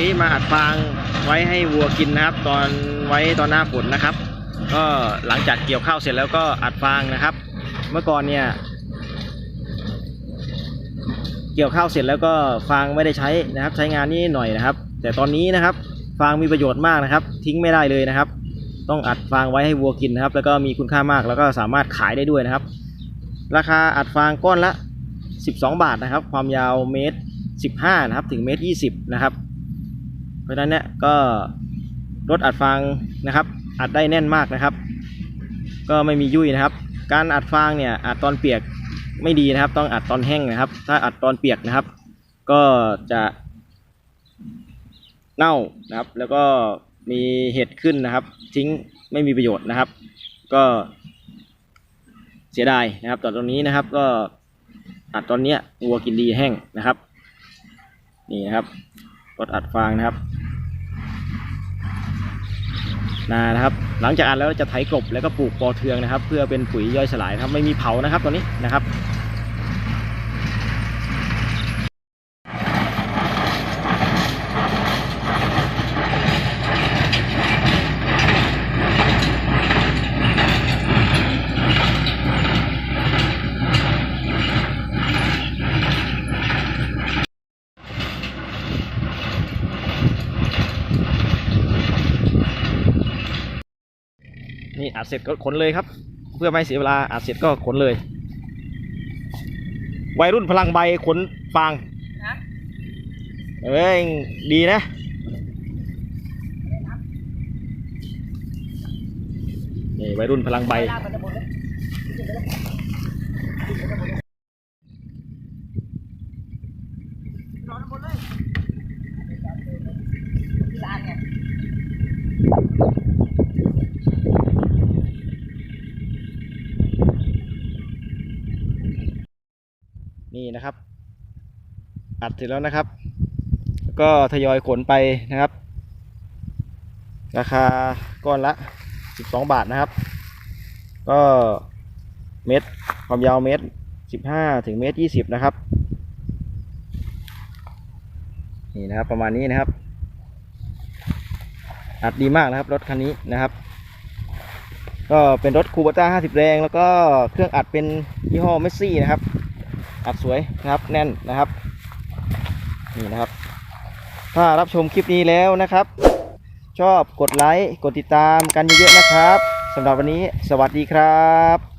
นี้มาอัดฟางไว้ให้วัวกินนะครับ ตอนไว้ตอนหน้าฝนนะครับ ก็หลังจากเกี่ยวข้าวเสร็จแล้วก็อัดฟางนะครับ เมื่อก่อนเนี่ย เกี่ยวข้าวเสร็จแล้วก็ฟางไม่ได้ใช้นะครับ ใช้งานนี่หน่อยนะครับ แต่ตอนนี้นะครับ ฟางมีประโยชน์มากนะครับ ทิ้งไม่ได้เลยนะครับ ต้องอัดฟางไว้ให้วัวกินนะครับ แล้วก็มีคุณค่ามากแล้วก็สามารถขายได้ด้วยนะครับ ราคาอัดฟางก้อนละ 12 บาทนะครับ ความยาวเมตร 15 นะครับ ถึงเมตร 20 นะครับ เพราะฉะนั้นเนี่ยก็รถอัดฟางนะครับ อัดได้แน่นมากนะครับ ก็ไม่มียุ่ยนะครับ การอัดฟางเนี่ยอัดตอนเปียกไม่ดีนะครับ ต้องอัดตอนแห้งนะครับ ถ้าอัดตอนเปียกนะครับ ก็จะเน่านะครับ แล้วก็มีเห็ดขึ้นนะครับ ทิ้งไม่มีประโยชน์นะครับ ก็เสียดายนะครับตอนตรงนี้นะครับก็อัดตอนเนี้ยวัวกินดีแห้งนะครับ นี่นะครับรถอัดฟางนะครับ นานะครับ หลังจากอัดแล้วจะไถกลบแล้วก็ปลูกปอเทืองนะครับ เพื่อเป็นปุ๋ยย่อยสลายครับไม่มีเผานะครับตอนนี้นะครับ นี่อัดเสร็จก็ขนเลยครับ เพื่อไม่เสียเวลาอัดเสร็จก็ขนเลย วัยรุ่นพลังใบขนฟางนะเอ้ยดีนะนี่วัยรุ่นพลังใบ ลากไปจะหมดเลยนอนหมดเลยที่ร้านไง นี่นะครับอัดเสร็จแล้วนะครับ ก็ทยอยขนไปนะครับ ราคาก้อนละ 12 บาทนะครับ ก็เมตรความยาวเมตร 15 ถึงเมตร 20 นะครับ นี่นะครับประมาณนี้นะครับ อัดดีมากนะครับรถคันนี้นะครับ ก็เป็นรถคูเบต้า 50 แรง แล้วก็เครื่องอัดเป็นยี่ห้อเมสซี่นะครับ อัดสวยนะครับแน่นนะครับนี่นะครับ ถ้ารับชมคลิปนี้แล้วนะครับ ชอบกดไลค์กดติดตามกันเยอะๆนะครับสำหรับวันนี้สวัสดีครับ